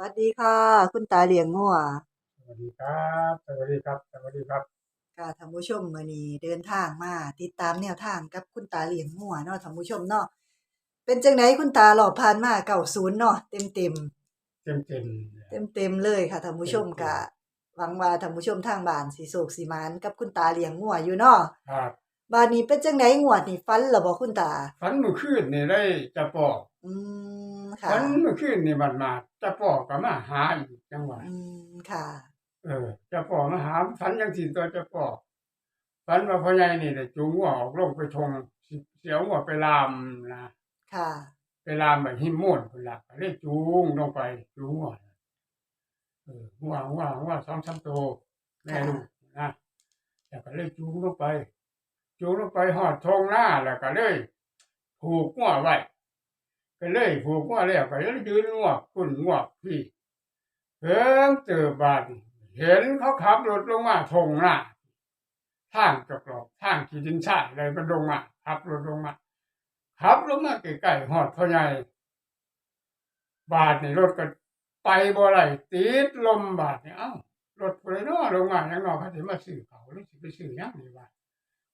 วัสดีค่ะ คุณตาเลี้ยงงัวสวัสดีครับ สวัสดีครับ สวัสดีครับค่ะท่านผู้ชมมื้อนี้เดินทางมาติดตามแนวทางกับคุณตาเลี้ยงงัวเนาะท่านผู้ชมเนาะเป็นจังไดคุณตาหลอบผ่านมา90เนาะเต็มเต็มเต็มๆเต็มๆเลยค่ะท่านผู้ชมกะหวังว่าท่านผู้ชมทางบ้านสิโศกสิหมานกับคุณตาเลี้ยงงัวอยู่เนาะครับ บาดนี้เป็นจังไดงวดนี่ฟันแล้วบ่คุณตาฝันเมื่อคืนนี่ได้จะปอกอืมค่ะฝันเมื่อคืนนี่มันมาจะปอกก็มาหาอีกจังหวะอืมค่ะ เออ จะปอกมาหาฝันยังสิตัวจะปอกฝันว่าพ่อใหญ่นี่ได้จูงหัวออกลงไปทงสิเสียวหัวไปลามนะค่ะ ไปลามแบบหิมม่วนพุ่นล่ะก็เลยจูงลงไปจูงหัวเออหัวหัวหัวสองสามตัวแม่ลูกนะแต่ก็เลยจูงลงไป จูงลงไปหอดทงหน้าแล้วก็เลย ผูกหัวไว้ก็เลยผูกหัวแล้วก็เลยยืนหัวคุณหัวพี่เพิ่งเจอบานเห็นเขาขับรถลงมาทงหน้าทางจกหลอกทางขีดินชาอะไรมันลงมาขับรถลงมาขับลงมาใกล้ๆหอดพ่อใหญ่บาทนี่รถก็ไปบ่ไรติดลมบาทนี่ยเอ้ารถไปเนาะลงมาอย่างนอกเขาสิมาซื้อเขาหรือสิไปซื้อยังนี่ว่า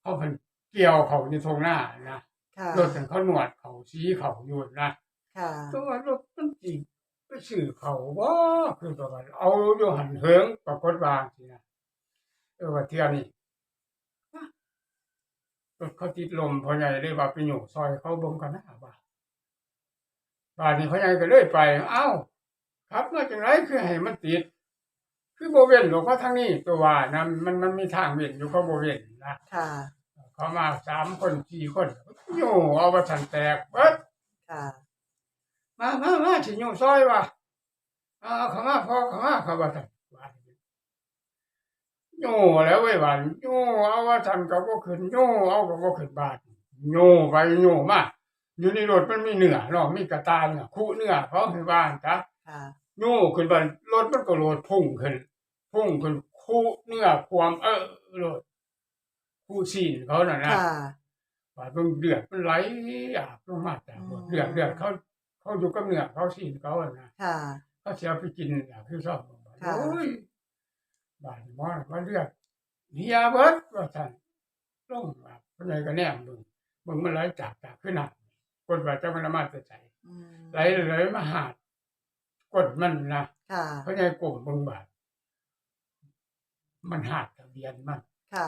เขาเพิ่นเกี่ยวเขาในทงหน้านะค่ะรถเป็นเขาหนวดเขาชี้เขาอยู่นะค่ะตัวารถมันจริงไปซื้อเขาว่าคือประมาณเอาอยู่หันเหิงปรากฏว่าสินะเออว่าเที่ยนี่รถเขาติดลมพ่อใหญ่เลยว่าไปอยู่ซอยเขาเบ่งกันนะว่าบาดนี้พ่อใหญ่ก็เลยไป เอ้า ครับมาจังไรคือให้มันติด คือโบเวนหรอกว่าทางนี้ตัวว่านะมันมันมีทางเวียนอยู่เขาโบเวนนะค่ะ เขามาสามคนสี่คนโย่เอาว่าฉันแตกเบิดค่ะ มามามาสิโย่ซอยว่ะเอาเขามาพอเขามาเขาว่าฉันว่าโย่แล้วเว้ยวันโย่เอาว่าฉันก็บ่ขึ้นโย่เอาก็บ่ขึ้นบาทโย่ไปโย่มาอยู่ในรถมันมีเนื้อเนาะมีกระตาเนื้อคู่เนื้อเขาคือบ้านจ้ะค่ะ โย่ขึ้นไปรถมันก็โหลดพุ่งขึ้น พุ่งขึ้นคู่เนื้อความเออโหลดคู่ซีนเขาน่ะนะค่ะว่าเบิ่งเดือดมันไหลอาบลงมาแต่บนเดือดเดือดเขาเขาอยู่กับเนื้อเขาซีนเขาอะนะค่ะเขาเสียไปกินอย่างที่ชอบค่ะโอ้ยบาดมอว่าเลือดเฮียเบิดว่าท่านลงมาเพราะไงก็แนมเบิ่งเบิ่งมันไหลจากจากขึ้นหนักกดว่าเจ้ามันมาจะใจอืมไหลไหลมาหาด กดมันนะค่ะ เพราะไงกลมเบิ่งบาดมันหาดทะเบียนมันค่ะ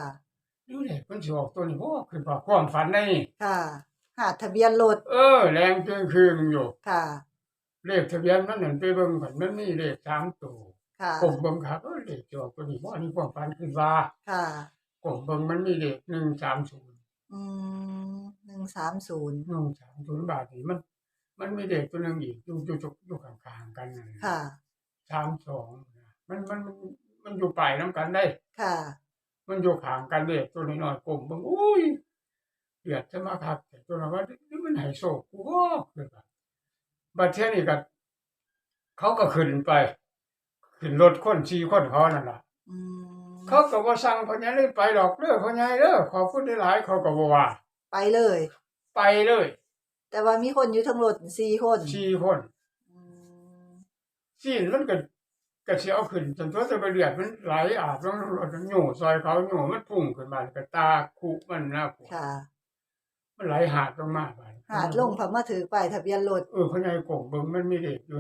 ดูเด็กมันสิออกตัวนี้โอ้ขึ้นพอความฝันได้นี่ค่ะหาทะเบียนรถเออ แรงเกินคืนอยู่ค่ะ เลขทะเบียนมันนั่นไปเบิ่งกันมันมีเลขสามตัวค่ะกลมเบิ่งครับเออเลขจอกตัวนี้บ่อันนี้ความฝันขึ้นว่าค่ะกลมเบิ่งมันมีเลขหนึ่งสามศูนย์อืมหนึ่งสามศูนย์หนึ่งสามศูนย์บาทนี่มัน มันมีเลขตัวหนึงอีกอยู่อยู่อยู่อยู่ข้างๆกันนั่นค่ะสามสองมันมันมันมันอยู่ปลายน้ำกันได้ ค่ะ มันอยู่ข้างกันเลขตัวน้อยๆกลมเบิ่งอุ้ยเดือดจะมาคักแต่ตัวนั้นว่านี่มันให้โศกกูบ่คือว่าบัดเที่ยนี้ก็เขาก็ขึ้นไป ขึ้นรถคนสี่คนเขานั่นล่ะอืมเขาก็บ่สั่งพ่อใหญ่เลยไปดอกเด้อพ่อใหญ่เด้อขอบคุณหลายๆเขาก็บ่ว่า ไปเลย ไปเลย แต่ว่ามีคนอยู่ทั้งรถสี่คนสี่คนอืมสี่มันก็ก็สิเอาขึ้นจนตัวจะไปเลือดมันไหลอาบลงรถมันโหซอยเขาโหมันพุ่งขึ้นมาก็ตาคุมันนะค่ะมันไหลหาดลงมาบาดหาดลงพอมาถือป้ายทะเบียนรถเออพ่อใหญ่กงเบิ่งมันมีเลขอยู่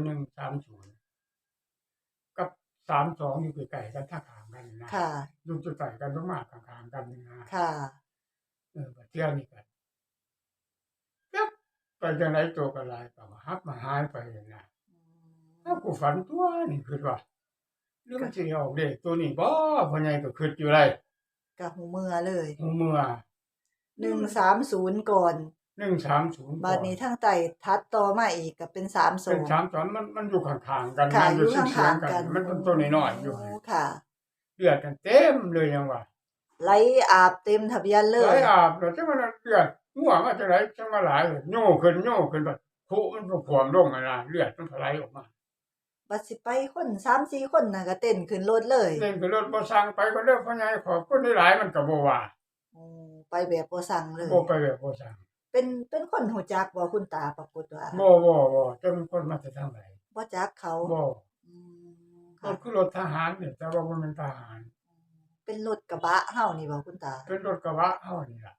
130กับ32อยู่ใกล้ๆกันท่าขางกันนะค่ะ อยู่จุดใกล้กันลงมาข้างๆกันนี่นะค่ะ เออบัดเที่ยวนี่กันยับ ไปจังไรตัวก็หลายก็ฮับมาหายไปนะอืถ้ามกูฝันตัวนี่คือว่าหรือมันสิออกเด็กตัวนี้บ่พ่อใหญ่ก็คิดอยู่ไรกับหูเมือเลยหูเมื่อหนึ่งสามศูนย์ก่อน130บาดนี้ทั้งไต่ทัดต่อมาอีกก็เป็นสามสอเป็นงสามสอนมันมันอยู่ข้างๆกันค่ะมันอยู่เสีข้ายงงๆกัน มันเป็นตัวน้อยๆอยู่โค่ะเลือดกันเต็มเลยยังว่าไหลอาบเต็มทะเบียนเลไหลยอาบแล้วจังว่าเลือด หัวมาจังไรจังว่าหลายโย่ขึ้นโย่ขึ้นแบบคุมันก็ผวมลงอะนะเลือดมันไหลออกมาบัดสิไปคนสามสี่คนน่ะก็เต้นขึ้นรถเลยเล่นกับรถบ่สั่งไปก็เด้อพ่อใหญ่ขอบคุณหลายๆมันก็บ่ว่าโอ้ไปแบบบ่สั่งเลยบ่ไปแบบบ่สั่งเป็นเป็นคนหูจักบ่คุณตาปรากฏว่าบ่บ่บ่จะเป็นคนมาแต่ทางไหนบ่จักเขาบ่อืรถคือรถทหารเนี่ยแต่ว่าบ่แมันเป็นทหาร เป็นรถกระบะเฮานี่บ่คุณตา เป็นรถกระบะเฮานี่ล่ะ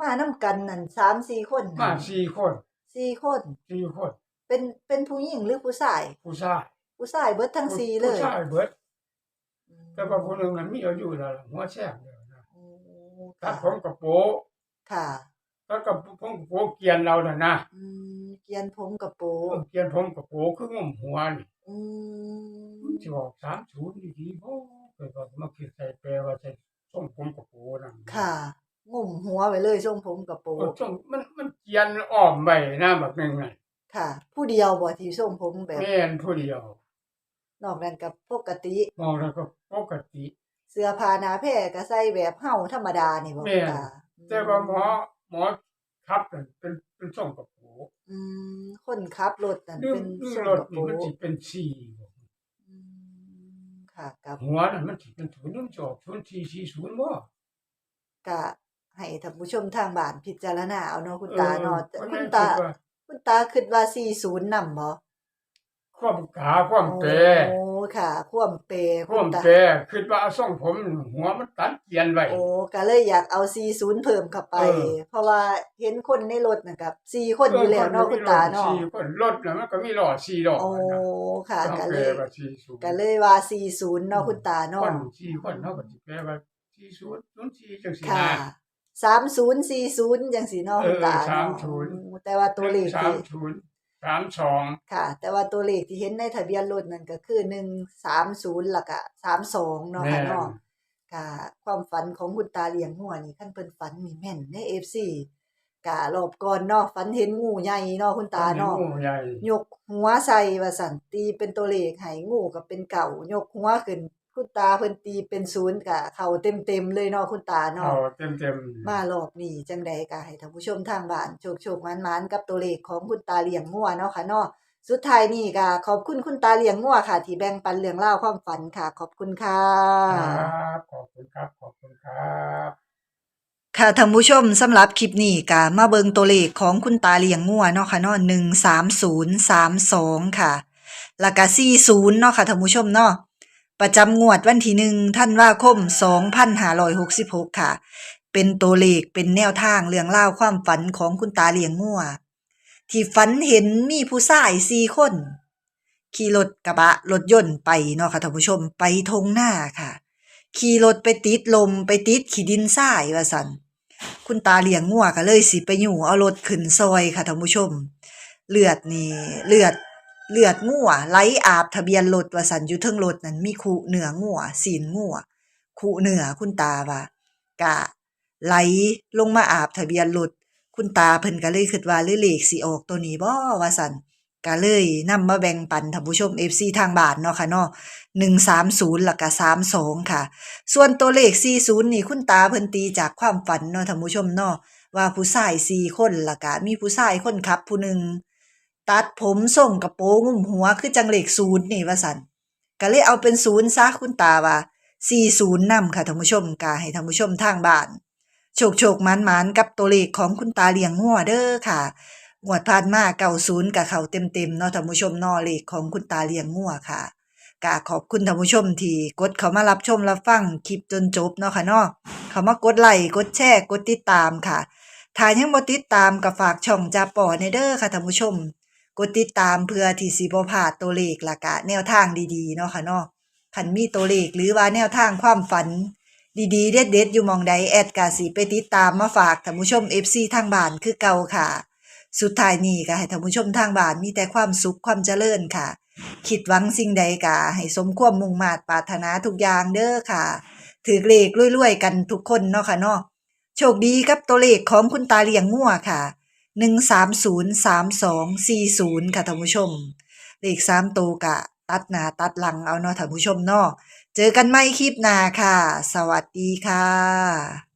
มานํกันนั่น3-4คนมาสี่คนสี่คน สี่คน เป็นเป็นผู้หญิงหรือผู้ชาย ผู้ชายผู้ชายเบิดทั้งสี่เลยผู้ชายเบิดอืมแต่ว่าคนหนึงนั้นมีอายุแล้วล่ะหัวแช่งเดียวนะโอ้ตัค่ะดผมกับโปะค่ะ ตัดกับผมกับโปะเกรียนเราน่ะนะอืมเกรียนผมกับโปเกรียนผมกับโปะคืองมหัวนี่อืมสิออก30ดีๆบ่เกิดว่ามาคิดใส่แปลว่าใส่ทรงผมกับโปะนั่นค่ะ งุ่มหัวไว้เลยทรงผมกับโปเออทรงมันมันเกรียนอ้อมไปนะแบบนึงน่ะค่ะ ผู้เดียวบ่ที่ทรงผมแบบแม่นผู้เดียวนอกนั้นกับปกติมองแล้วก็ปกติ เสื้อผ้าหนาแพร่ก็ใส่แบบเฮาธรรมดานี่บ่แม่คุณนตาแต่ว่าหมอหมอครับนั่นเป็นเป็นทรงกับโปะอืมคนขับรถนั่นเรื่องเป็นเรื่องทรงรถกับโปนี่มันสิเป็นสี่บ่อืมค่ะกับหัวน่ะมันสิเป็นศูนย์มันจะออกศูนย์สี่สี่ศูนย์บ่ก็ ให้ท่านผู้ชมทางบ้านพิจารณาเอาเนาะคุณตาเนาะแต่ออคุณเพตาระแม่คิดว่คุณตาคิดว่า40นำบ่ความกาความแปรโอ้ค่ะ ความเปรความณตาแปรคิดว่าเอาทรงผม หัวมันตัดเกรียนไว้โอ้ก็เลยอยากเอา40เพิ่มเข้าไปเออเพราะว่าเห็นคนในรถน่ะกับ4คนอยู่แล้วเนาะคุณตาเนาะสี่คนรถน่ะมันก็มีล้อสี่ล้อโอ้นะค่ะต้องก็แปเลลยว่าสี่ศูนย์ก็เลยว่า40เนาะคุณตาคเนาะนสี่คนเฮาก็สิแปลว่าสี่ศูนย์ศูนย์ สี่จังซี่ค่ะนะ3040จังซี่เนาะคุณตาเออเนาะ30แต่ว่าตัวเลขสาที่มศูนย์สามสองค่ะ แต่ว่าตัวเลขที่เห็นในทะเบียนรถนั่นก็คือ130แล้วก็32เนาะแม่ค่ะนเนาะค่ะ ความฝันของคุณตาเลี้ยงงัวนี่คันเพิ่นฝันนี่แม่นใน FC กะรอบก่อนเนาะฝันเห็นงูใหญ่เนาะคุณตาเนาะงูใหญ่ยกหัวใส่ว่าซั่นตีเป็นตัวเลขให้งูก็เป็นเก่ายกหัวขึ้น คุณตาเพิ่นตีเป็นศูนย์ก็เข้าเต็มๆเลยเนาะคุณตาเอาเนาะเต็มๆมารอบนี้จังใดก็ให้ท่านผู้ชมทางบ้านโชคๆหมานๆกับตัวเลขของคุณตาเลี้ยงงัวเนาะค่ะเนาะสุดท้ายนี่ก็ขอบคุณคุณตาเลี้ยงงัวค่ะ ที่แบ่งปันเรื่องราวความฝันค่ะ ขอบคุณค่ะครับขอบคุณครับ ขอบคุณครับ ค่ะท่านผู้ชมสำหรับคลิปนี้ก็มาเบิงตัวเลขของคุณตาเลี้ยงงัวเนาะค่ะเนาะ13032 ค่ะแล้วก็40 เนาะค่ะท่านผู้ชมเนาะ ประจำงวดวันที่1ธันว่าคม 2566 ค่ะ เป็นตัวเลขเป็นแนวทางเรื่องราความฝันของคุณตาเลี้ยงงัวที่ฝันเห็นมีผู้ชาย4คน ขี่รถกระบะรถยนต์ไปเนาะค่ะท่านผู้ชมไปทงหน้าค่ะ ขี่รถไปติดลมไปติดขี้ดินทรายว่าซั่นคุณตาเลี้ยงงัวก็เลยสิไปอยู่เอารถขึ้นซอยค่ะท่านผู้ชม เลือดนี่เลือด เลือดงัวไหลอาบทะเบียนรถว่าซั่นอยู่เทิงรถนั่นมีคูเหนืองัวสีนงัวคูเหนือคุณตาว่ากะไหลลงมาอาบทะเบียนรถคุณตาเพิ่นก็เลยคิดว่าหรือเลขสิออกตัวนี้บ่ว่าซั่นก็เลยนำมาแบ่งปันท่านผู้ชม FC ทางบ้านเนาะค่ะเนาะ130แล้วก็32 ค่ะ ส่วนตัวเลข 40 นี่คุณตาเพิ่นตีจากความฝันเนาะท่านผู้ชมเนาะว่าผู้ชาย4คนแล้วก็มีผู้ชายคนขับผู้หนึ่ง ตัดผมส่งกระโปรงงุ้มหัวคือจังเลข0นี่ว่าซั่นก็เลยเอาเป็น0ซะคุณตาว่า40นำค่ะท่านผู้ชมก็ให้ท่านผู้ชมทางบ้าน โชคโชคๆหมานๆกับตัวเลขของคุณตาเลี้ยงงัวเด้อค่ะงวดผ่านมา90กับเขาเต็มๆเนาะท่านผู้ชมนาะเลขของคุณตาเลี้ยงงัวค่ะกาขอบคุณท่านผู้ชมที่กดเขามารับชมรับฟังคลิปจนจบเนาะค่ะเนาะเขามากดไลค์กดแชร์กดติดตามค่ะถ้ายังบ่ติดตามก็ฝากช่องจาป่อในเด้อค่ะท่านผู้ชม กดติดตามเพื่อที่สิบ่พลาดตัวเลขละกะแนวทางดีๆเนาะค่ะเนาะคันมีตัวเลขหรือว่าแนวทางความฝัน ดีๆ เด็ดๆอยู่มองใดแอดกาสิไปติดตามมาฝากท่านผู้ชม FC ทางบ้านคือเก่าค่ะ สุดท้ายนี้ก็ให้ท่านผู้ชมทางบ้านมีแต่ความสุขความเจริญค่ะ คิดหวังสิ่งใดก็ให้สมความมุ่งมาตรปรารถนาทุกอย่างเด้อค่ะ ถือเลขรวยๆกันทุกคนเนาะค่ะเนาะโชคดีกับตัวเลขของคุณตาเลี้ยงงัวค่ะ 1303240 ค่ะท่านผู้ชม เลข3ตัวกะ ตัดหนาตัดหลังเอาเนาะท่านผู้ชมเนาะเจอกันใหม่คลิปหน้าค่ะ สวัสดีค่ะ